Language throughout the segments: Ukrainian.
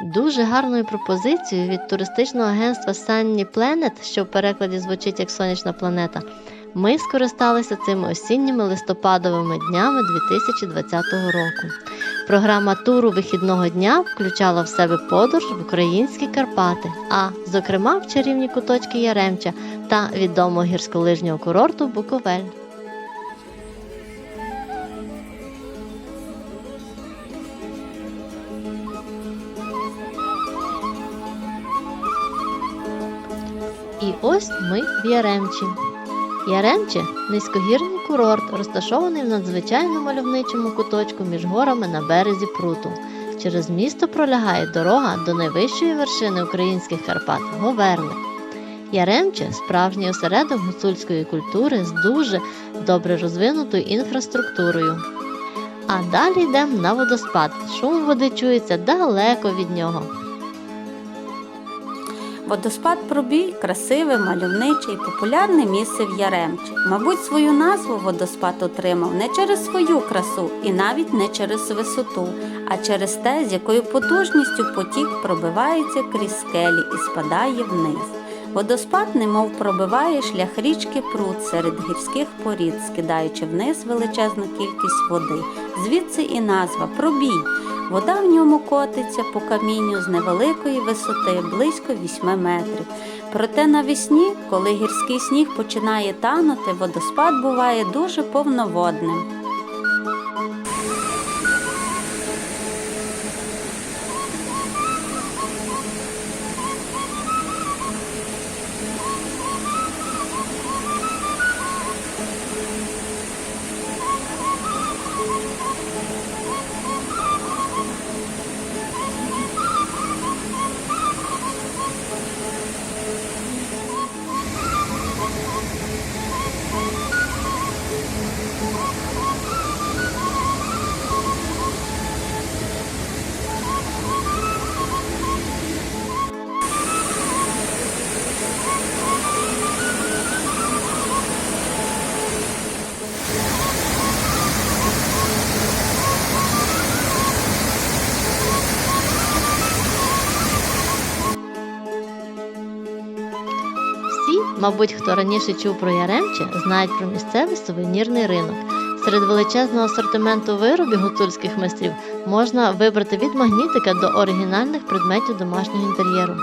Дуже гарною пропозицією від туристичного агентства Sunny Planet, що в перекладі звучить як сонячна планета, ми скористалися цими осінніми листопадовими днями 2020 року. Програма туру вихідного дня включала в себе подорож в українські Карпати, а зокрема в чарівні куточки Яремча та відомого гірськолижнього курорту Буковель. І ось ми в Яремчі. Яремче низькогірний курорт, розташований в надзвичайно мальовничому куточку між горами на березі пруту. Через місто пролягає дорога до найвищої вершини українських Карпат Говерли. Яремче справжній осередок гуцульської культури з дуже добре розвинутою інфраструктурою. А далі йдемо на водоспад. Шум води чується далеко від нього. Водоспад Пробій красиве, мальовниче і популярне місце в Яремчі. Мабуть, свою назву водоспад отримав не через свою красу і навіть не через висоту, а через те, з якою потужністю потік пробивається крізь скелі і спадає вниз. Водоспад немов пробиває шлях річки Прут серед гірських порід, скидаючи вниз величезну кількість води. Звідси і назва пробій. Вода в ньому котиться по камінню з невеликої висоти, близько 8 метрів. Проте навесні, коли гірський сніг починає танути, водоспад буває дуже повноводним. Мабуть, хто раніше чув про Яремче, знають про місцевий сувенірний ринок. Серед величезного асортименту виробів гуцульських майстрів можна вибрати від магнітика до оригінальних предметів домашнього інтер'єру.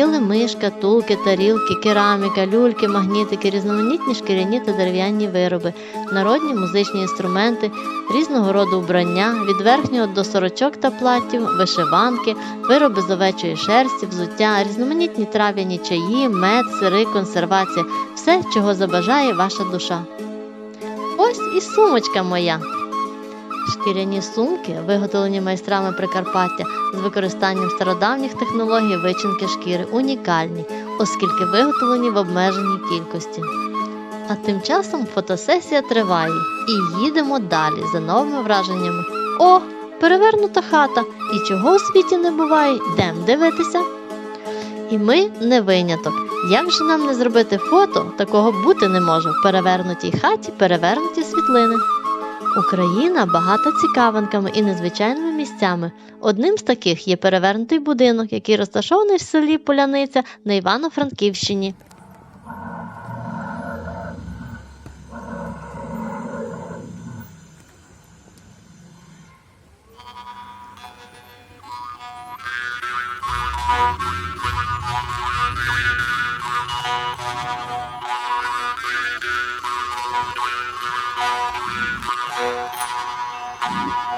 Килими, шкатулки, тарілки, кераміка, люльки, магнітики, різноманітні шкіряні та дерев'яні вироби, народні музичні інструменти, різного роду вбрання, від верхнього до сорочок та платтів, вишиванки, вироби з овечої шерсті, взуття, різноманітні трав'яні чаї, мед, сири, консервація все, чого забажає ваша душа. Ось і сумочка моя. Шкіряні сумки, виготовлені майстрами Прикарпаття з використанням стародавніх технологій вичинки шкіри, унікальні, оскільки виготовлені в обмеженій кількості. А тим часом фотосесія триває і їдемо далі за новими враженнями. О, перевернута хата! І чого у світі не буває, йдем дивитися. І ми не виняток. Як же нам не зробити фото, такого бути не може в перевернутій хаті, перевернуті світлини. Україна багата цікавинками і незвичайними місцями. Одним з таких є перевернутий будинок, який розташований в селі Поляниця на Івано-Франківщині.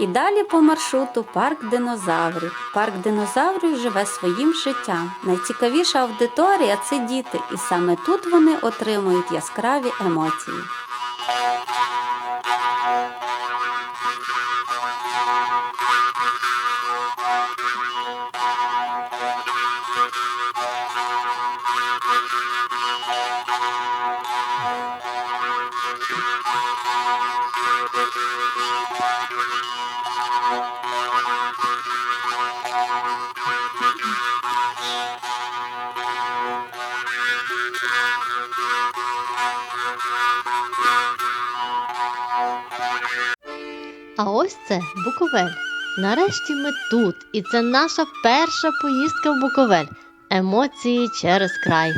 І далі по маршруту парк динозаврів. Парк динозаврів живе своїм життям. Найцікавіша аудиторія це діти, і саме тут вони отримують яскраві емоції. А ось це Буковель. Нарешті ми тут, і це наша перша поїздка в Буковель. Емоції через край.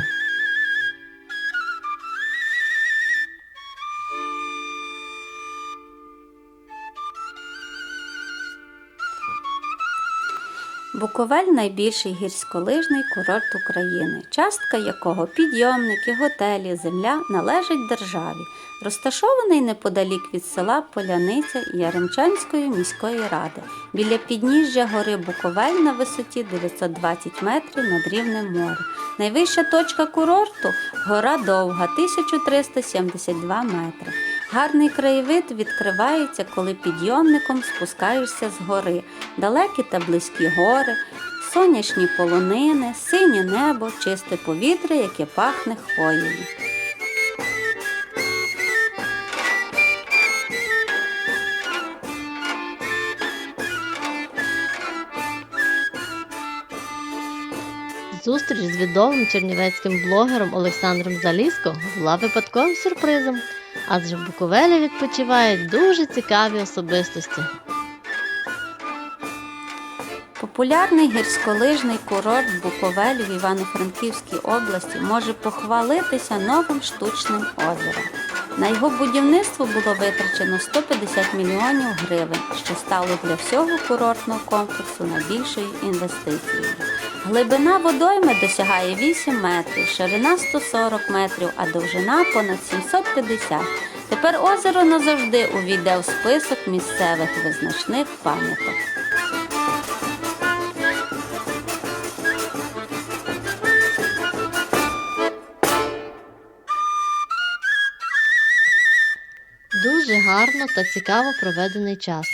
Буковель найбільший гірськолижний курорт України, частка якого підйомники, готелі, земля належить державі, розташований неподалік від села Поляниця Яремчанської міської ради, біля підніжжя гори Буковель на висоті 920 метрів над рівнем моря. Найвища точка курорту гора Довга 1372 метри. Гарний краєвид відкривається, коли підйомником спускаєшся з гори, далекі та близькі гори, сонячні полонини, синє небо, чисте повітря, яке пахне хвоєю. Зустріч з відомим чернівецьким блогером Олександром Заліско була випадковим сюрпризом, адже в Буковелі відпочивають дуже цікаві особистості. Популярний гірськолижний курорт Буковель в Івано-Франківській області може похвалитися новим штучним озером. На його будівництво було витрачено 150 мільйонів гривень, що стало для всього курортного комплексу найбільшою інвестицією. Глибина водойми досягає 8 метрів, ширина 140 метрів, а довжина понад 750. Тепер озеро назавжди увійде в список місцевих визначних пам'яток. Дуже гарно та цікаво проведений час.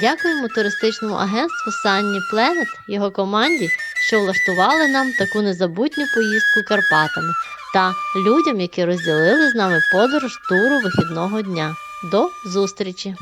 Дякуємо туристичному агентству Sunny Planet, його команді, що влаштували нам таку незабутню поїздку Карпатами та людям, які розділили з нами подорож туру вихідного дня. До зустрічі!